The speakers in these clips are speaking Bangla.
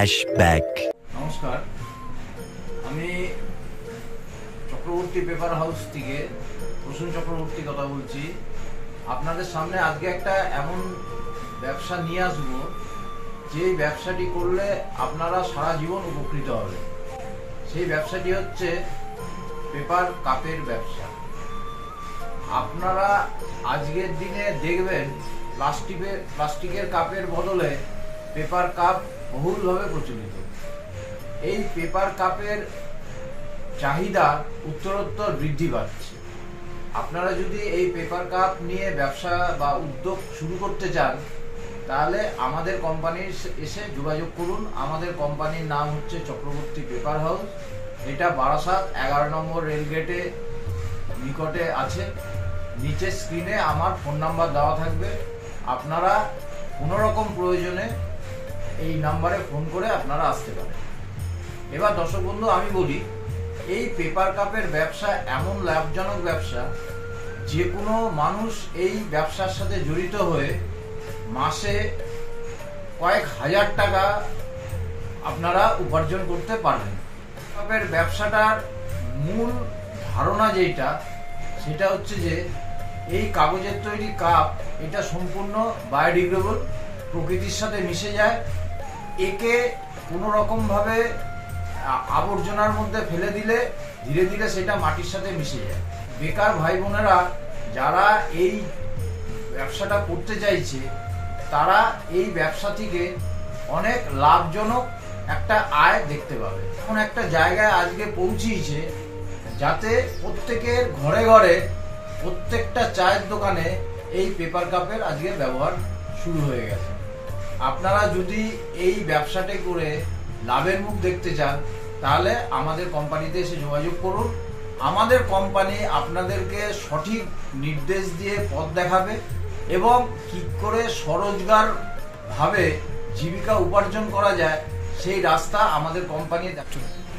Flashback. নমস্কার। আমি চক্রবর্তী পেপার হাউস থেকে প্রসূন চক্রবর্তী কথা বলছি। আপনাদের সামনে আজকে একটা এমন ব্যবসা নিয়ে আসব, যে ব্যবসাটি করলে আপনারা সারা জীবন উপকৃত হবে। সেই ব্যবসাটি হচ্ছে পেপার কাপের ব্যবসা। আপনারা আজকের দিনে দেখবেন প্লাস্টিকের প্লাস্টিকের কাপের বদলে পেপার কাপ বহুলভাবে প্রচলিত। এই পেপার কাপের চাহিদা উত্তরোত্তর বৃদ্ধি পাচ্ছে। আপনারা যদি এই পেপার কাপ নিয়ে ব্যবসা বা উদ্যোগ শুরু করতে চান, তাহলে আমাদের কোম্পানির এসে যোগাযোগ করুন। আমাদের কোম্পানির নাম হচ্ছে চক্রবর্তী পেপার হাউস এটা বারাসাত এগারো নম্বর রেলগেটে নিকটে আছে। নিচের স্ক্রিনে আমার ফোন নাম্বার দেওয়া থাকবে। আপনারা কোনোরকম প্রয়োজনে এই নাম্বারে ফোন করে আপনারা আসতে পারেন। এবার দর্শক বন্ধু, আমি বলি, এই পেপার কাপের ব্যবসা এমন লাভজনক ব্যবসা, যে কোনো মানুষ এই ব্যবসার সাথে জড়িত হয়ে মাসে কয়েক হাজার টাকা আপনারা উপার্জন করতে পারবেন। কাপের ব্যবসাটার মূল ধারণা যেটা, সেটা হচ্ছে যে, এই কাগজের তৈরি কাপ, এটা সম্পূর্ণ বায়োডিগ্রেবল প্রকৃতির সাথে মিশে যায় একে কোনো রকমভাবে আবর্জনার মধ্যে ফেলে দিলে, ধীরে ধীরে সেটা মাটির সাথে মিশে যায়। বেকার ভাই বোনেরা যারা এই ব্যবসাটা করতে চাইছে, তারা এই ব্যবসা থেকে অনেক লাভজনক একটা আয় দেখতে পাবে। এখন একটা জায়গায় আজকে পৌঁছিয়েছে যাতে প্রত্যেকের ঘরে ঘরে প্রত্যেকটা চায়ের দোকানে এই পেপার কাপের আজকে ব্যবহার শুরু হয়ে গেছে। আপনারা যদি এই ব্যবসাটা করে লাভের মুখ দেখতে চান, তাহলে আমাদের কোম্পানিতে এসে যোগাযোগ করুন আমাদের কোম্পানি আপনাদেরকে সঠিক নির্দেশ দিয়ে পথ দেখাবে এবং কি করে স্বরোজগার ভাবে জীবিকা উপার্জন করা যায়, সেই রাস্তা আমাদের কোম্পানি।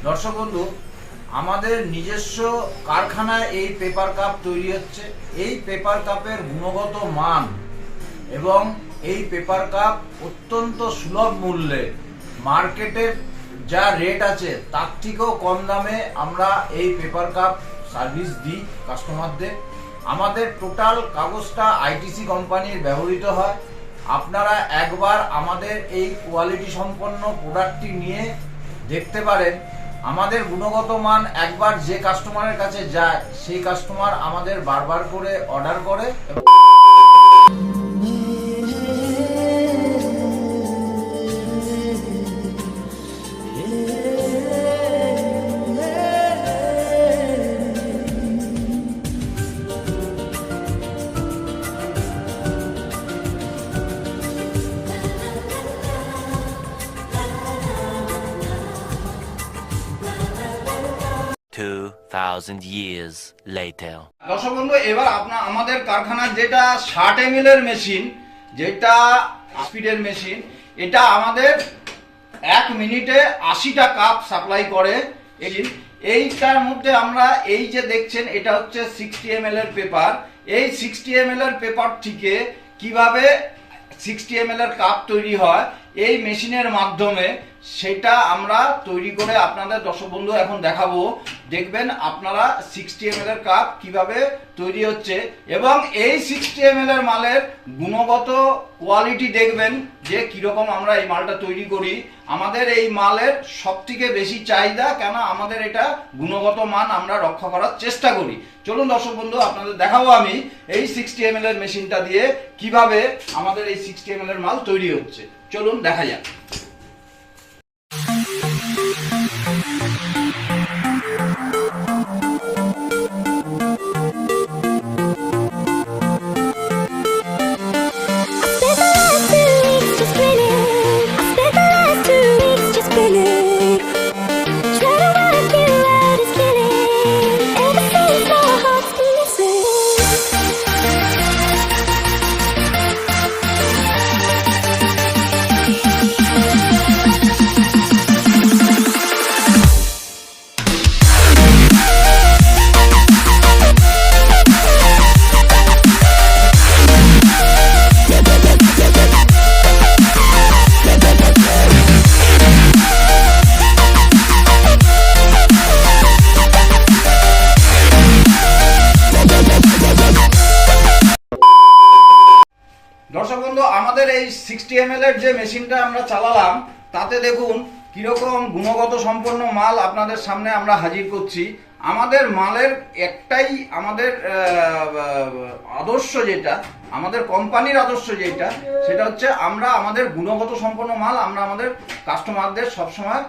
দর্শক বন্ধু, আমাদের নিজস্ব কারখানায় এই পেপার কাপ তৈরি হচ্ছে এই পেপার কাপের গুণগত মান এবং এই পেপার কাপ অত্যন্ত সুলভ মূল্যে মার্কেটের যা রেট আছে, তার থেকেও কম দামে আমরা এই পেপার কাপ সার্ভিস দিই কাস্টমারদের আমাদের টোটাল কাগজটা আইটিসি কোম্পানির ব্যবহৃত হয়। আপনারা একবার আমাদের এই কোয়ালিটি সম্পন্ন প্রোডাক্টটি নিয়ে দেখতে পারেন। আমাদের গুণগত মান একবার যে কাস্টমারের কাছে যায়, সেই কাস্টমার আমাদের বারবার করে অর্ডার করে এবং Two thousand years later. দর্শক বন্ধু এবার আপনার আমাদের কারখানার যেটা ষাট এম এর মেশিন যেটা স্পিডের মেশিন এটা আমাদের এক মিনিটে আশিটা কাপ সাপ্লাই করে এই এইটার মধ্যে আমরা এই যে দেখছেন, এটা হচ্ছে সিক্সটি এম এর পেপার এই সিক্সটি এম এর পেপার থেকে কীভাবে সিক্সটি এম এর কাপ তৈরি হয়, এই মেশিনের মাধ্যমে সেটা আমরা তৈরি করে আপনাদের দর্শক বন্ধু এখন দেখাবো। দেখবেন আপনারা সিক্সটি এম এর কাপ কীভাবে তৈরি হচ্ছে এবং এই সিক্সটি এম এর মালের গুণগত কোয়ালিটি দেখবেন যে কীরকম আমরা এই মালটা তৈরি করি। আমাদের এই মালের সব থেকে বেশি চাহিদা, কেন আমাদের এটা গুণগত মান আমরা রক্ষা করার চেষ্টা করি। চলুন দর্শক বন্ধু, আপনাদের দেখাবো আমি এই সিক্সটি এম এর মেশিনটা দিয়ে কীভাবে আমাদের এই সিক্সটি এম এর মাল তৈরি হচ্ছে। চলুন দেখা যাক। এম এর যে মেশিনটা আমরা চালালাম, তাতে দেখুন কীরকম গুণগত সম্পন্ন মাল আপনাদের সামনে আমরা হাজির করছি। আমাদের মালের একটাই আমাদের আদর্শ যেটা, আমাদের কোম্পানির আদর্শ যেটা, সেটা হচ্ছে আমরা আমাদের গুণগত সম্পন্ন মাল আমরা আমাদের কাস্টমারদের সবসময়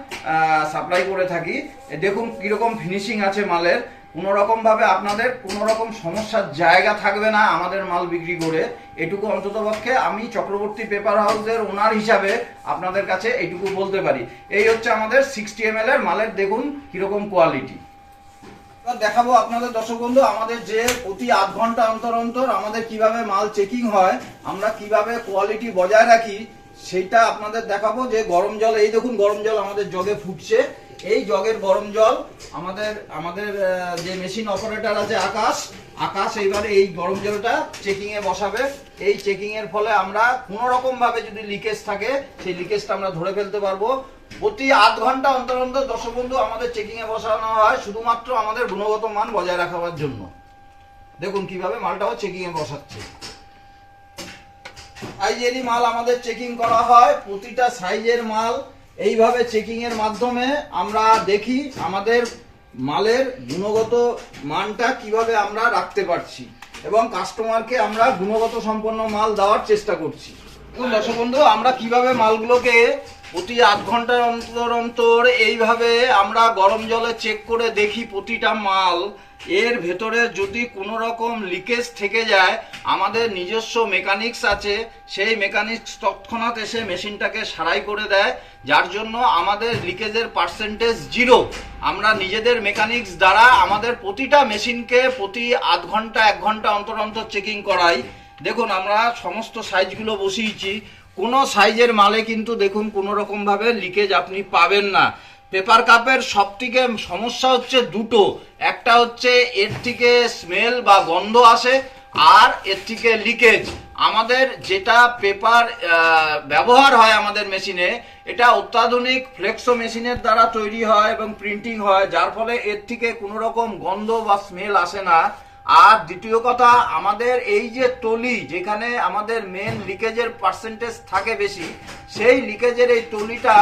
সাপ্লাই করে থাকি। দেখুন কীরকম ফিনিশিং আছে মালের। কোনো রকম ভাবে আপনাদের কোনো রকম সমস্যার জায়গা থাকবে না আমাদের মাল বিক্রি করে। এটুকু অন্তত পক্ষে আমি চক্রবর্তী পেপার হাউসের ওনার হিসাবে আপনাদের কাছে এইটুকু বলতে পারি। এই হচ্ছে আমাদের সিক্সটি এম এর মালের দেখুন কীরকম কোয়ালিটি দেখাবো আপনাদের দর্শক বন্ধু, আমাদের যে প্রতি আধ ঘণ্টা অন্তর অন্তর আমাদের কীভাবে মাল চেকিং হয়, আমরা কীভাবে কোয়ালিটি বজায় রাখি, সেইটা আপনাদের দেখাবো। যে গরম জল, এই দেখুন গরম জল আমাদের জগে ফুটছে। এই জগের গরম জল, আমাদের আমাদের যে মেশিন অপারেটর আছে আকাশ আকাশ এইবারে এই গরম জলটা চেকিং এ বসাবে। এই চেকিং এর ফলে আমরা কোনো রকম ভাবে যদি লিকেজ থাকে, সেই লিকেজটা আমরা ধরে ফেলতে পারব। প্রতি আধ ঘণ্টা অন্তর অন্তর দর্শক বন্ধু, আমাদের চেকিং এ বসানো হয় শুধুমাত্র আমাদের গুণগত মান বজায় রাখার জন্য। দেখুন কীভাবে মালটাও চেকিং এ বসাচ্ছে। সাইজেরই মাল আমাদের চেকিং করা হয়, প্রতিটা সাইজের মাল এইভাবে চেকিং এর মাধ্যমে আমরা দেখি আমাদের মালের গুণগত মানটা কীভাবে আমরা রাখতে পারছি এবং কাস্টমারকে আমরা গুণগত সম্পন্ন মাল দেওয়ার চেষ্টা করছি। দর্শক বন্ধু, আমরা কীভাবে মালগুলোকে প্রতি আধ ঘণ্টার অন্তর অন্তর এইভাবে আমরা গরম জলে চেক করে দেখি প্রতিটা মাল এর ভেতরে যদি কোনো রকম লিকেজ থেকে যায়, আমাদের নিজস্ব মেকানিক্স আছে, সেই মেকানিক্স তৎক্ষণাৎ এসে মেশিনটাকে সারাই করে দেয়, যার জন্য আমাদের লিকেজের পার্সেন্টেজ জিরো আমরা নিজেদের মেকানিক্স দ্বারা আমাদের প্রতিটা মেশিনকে প্রতি আধ ঘণ্টা, এক ঘণ্টা অন্তর অন্তর চেকিং করাই। দেখুন, আমরা সমস্ত সাইজগুলো বসিয়েছি। কোনো সাইজের মালে কিন্তু দেখুন কোনো রকম ভাবে লিকেজ আপনি পাবেন না। পেপার কাপের সব থেকে সমস্যা হচ্ছে দুটো। একটা হচ্ছে এর থেকে স্মেল বা গন্ধ আসে, আর এর থেকে লিকেজ আমাদের যেটা পেপার ব্যবহার হয় আমাদের মেশিনে এটা অত্যাধুনিক ফ্লেক্সো মেশিনের দ্বারা তৈরি হয় এবং প্রিন্টিং হয়, যার ফলে এর থেকে কোনো রকম গন্ধ বা স্মেল আসে না। আর দ্বিতীয় কথা, আমাদের এই যে টলি যেখানে আমাদের মেন লিকেজের পার্সেন্টেজ থাকে বেশি, সেই লিকেজের এই টলিটা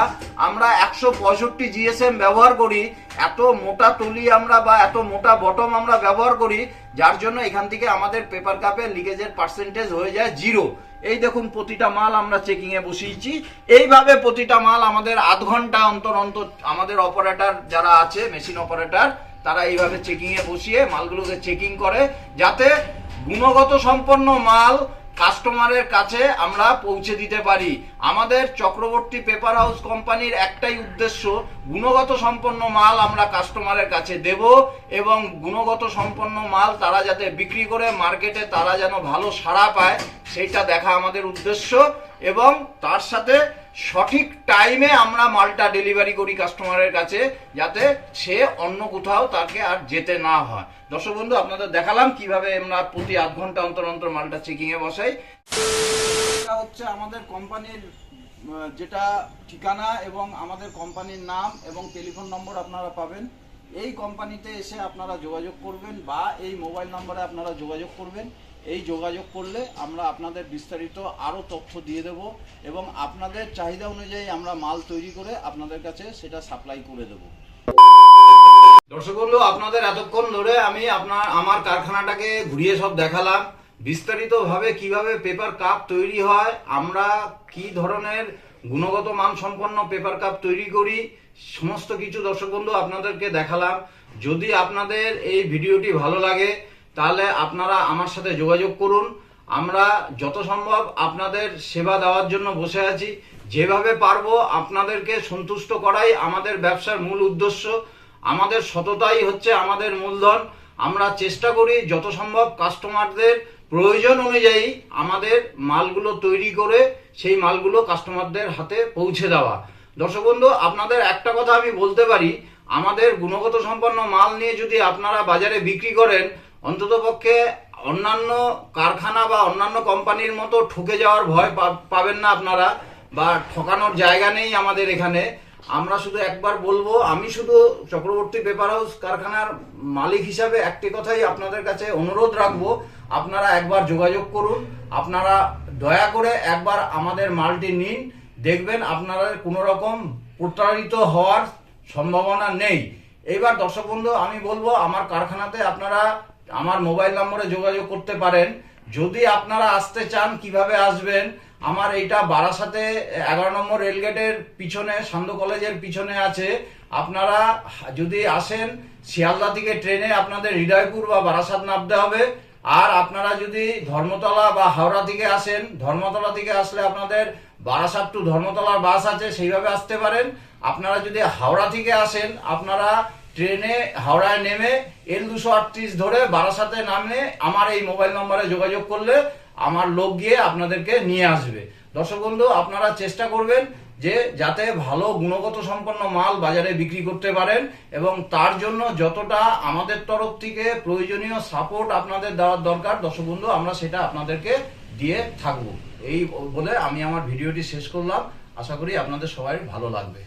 আমরা একশো পঁয়ষট্টি জিএসএম ব্যবহার করি। এত মোটা টলি আমরা বা এত মোটা বটম আমরা ব্যবহার করি, যার জন্য এখান থেকে আমাদের পেপার কাপের লিকেজের পার্সেন্টেজ হয়ে যায় জিরো এই দেখুন, প্রতিটা মাল আমরা চেকিং এ বসিয়েছি। এইভাবে প্রতিটা মাল আমাদের আধ ঘণ্টা অন্তর অন্তর আমাদের অপারেটর যারা আছে মেশিন অপারেটর তারা এইভাবে চেকিং এ বসিয়ে মালগুলোকে চেকিং করে, যাতে গুণগত সম্পন্ন মাল কাস্টমারের কাছে আমরা পৌঁছে দিতে পারি। আমাদের চক্রবর্তী পেপার হাউস কোম্পানির একটাই উদ্দেশ্য, গুণগত সম্পন্ন মাল আমরা কাস্টমারের কাছে দেব এবং গুণগত সম্পন্ন মাল তারা যাতে বিক্রি করে মার্কেটে তারা যেন ভালো সাড়া পায়, সেইটা দেখা আমাদের উদ্দেশ্য এবং তার সাথে সঠিক টাইমে আমরা মালটা ডেলিভারি করি কাস্টমারের কাছে যাতে সে অন্য কোথাও তাকে আর যেতে না হয়। দর্শক বন্ধু, আপনাদের দেখালাম কীভাবে আমরা প্রতি আধ ঘণ্টা অন্তর অন্তর মালটা চেকিংয়ে বসাই। হচ্ছে আমাদের কোম্পানির যেটা ঠিকানা এবং আমাদের কোম্পানির নাম এবং টেলিফোন নম্বর আপনারা পাবেন। এই কোম্পানিতে এসে আপনারা যোগাযোগ করবেন বা এই মোবাইল নম্বরে আপনারা যোগাযোগ করবেন। এই যোগাযোগ করলে আমরা আপনাদের বিস্তারিত আরও তথ্য দিয়ে দেব এবং আপনাদের চাহিদা অনুযায়ী আমরা মাল তৈরি করে আপনাদের কাছে সেটা সাপ্লাই করে দেব। দর্শক আপনাদের এতক্ষণ ধরে আমি আপনার, আমার কারখানাটাকে ঘুরিয়ে সব দেখালাম। বিস্তারিত ভাবে কীভাবে পেপার কাপ তৈরি হয়, আমরা কি ধরনের গুণগত মান সম্পন্ন পেপার কাপ তৈরি করি, সমস্ত কিছু দর্শক বন্ধু আপনাদেরকে দেখালাম। যদি আপনাদের এই ভিডিওটি ভালো লাগে, তাহলে আপনারা আমার সাথে যোগাযোগ করুন। আমরা যত সম্ভব আপনাদের সেবা দেওয়ার জন্য বসে আছি। যেভাবে পারব আপনাদেরকে সন্তুষ্ট করাই আমাদের ব্যবসার মূল উদ্দেশ্য। আমাদের সততাই হচ্ছে আমাদের মূলধন। আমরা চেষ্টা করি যত সম্ভব কাস্টমারদের প্রয়োজন অনুযায়ী আমাদের মালগুলো তৈরি করে সেই মালগুলো কাস্টমারদের হাতে পৌঁছে দেওয়া। দর্শক বন্ধু, আপনাদের একটা কথা আমি বলতে পারি, আমাদের গুণগত সম্পন্ন মাল নিয়ে যদি আপনারা বাজারে বিক্রি করেন অন্ততপক্ষে অন্যান্য কারখানা বা অন্যান্য কোম্পানির মতো ঠকে যাওয়ার ভয় পাবেন না আপনারা, বা ঠকানোর জায়গা নেই আমাদের এখানে। আমরা শুধু একবার বলব, আমি শুধু চক্রবর্তী পেপার হাউস কারখানার মালিক হিসাবে একটি কথাই আপনাদের কাছে অনুরোধ রাখব আপনারা একবার যোগাযোগ করুন, আপনারা দয়া করে একবার আমাদের মালটি নিন, দেখবেন আপনারা কোনো রকম প্রতারিত হওয়ার সম্ভাবনা নেই। এইবার দর্শক বন্ধু, আমি বলব, আমার কারখানাতে আপনারা আমার মোবাইল নম্বরে যোগাযোগ করতে পারেন। যদি আপনারা আসতে চান, কীভাবে আসবেন? আমার এইটা বারাসাতে এগারো নম্বর রেলগেটের পিছনে, সান্দ কলেজের পিছনে আছে। আপনারা যদি আসেন, শিয়ালদা থেকে ট্রেনে আপনাদের হৃদয়পুর বা বারাসাত নামতে হবে। আর আপনারা যদি ধর্মতলা বা হাওড়া থেকে আসেন, ধর্মতলা থেকে আসলে আপনাদের বারাসাত টু ধর্মতলার বাস আছে, সেইভাবে আসতে পারেন। আপনারা যদি হাওড়া থেকে আসেন, আপনারা ট্রেনে, হাওড়ায় নেমে এল দুশো আটত্রিশ ধরে বারাসাতে নামে আমার এই মোবাইল নম্বরে যোগাযোগ করলে আমার লোক গিয়ে আপনাদেরকে নিয়ে আসবে। দর্শক বন্ধু আপনারা চেষ্টা করবেন যে যাতে ভালো গুণগত সম্পন্ন মাল বাজারে বিক্রি করতে পারেন এবং তার জন্য যতটা আমাদের তরফ থেকে প্রয়োজনীয় সাপোর্ট আপনাদের দেওয়ার দরকার দর্শক বন্ধু আমরা সেটা আপনাদেরকে দিয়ে থাকব। এই বলে আমি আমার ভিডিওটি শেষ করলাম। আশা করি আপনাদের সবাই ভালো লাগবে।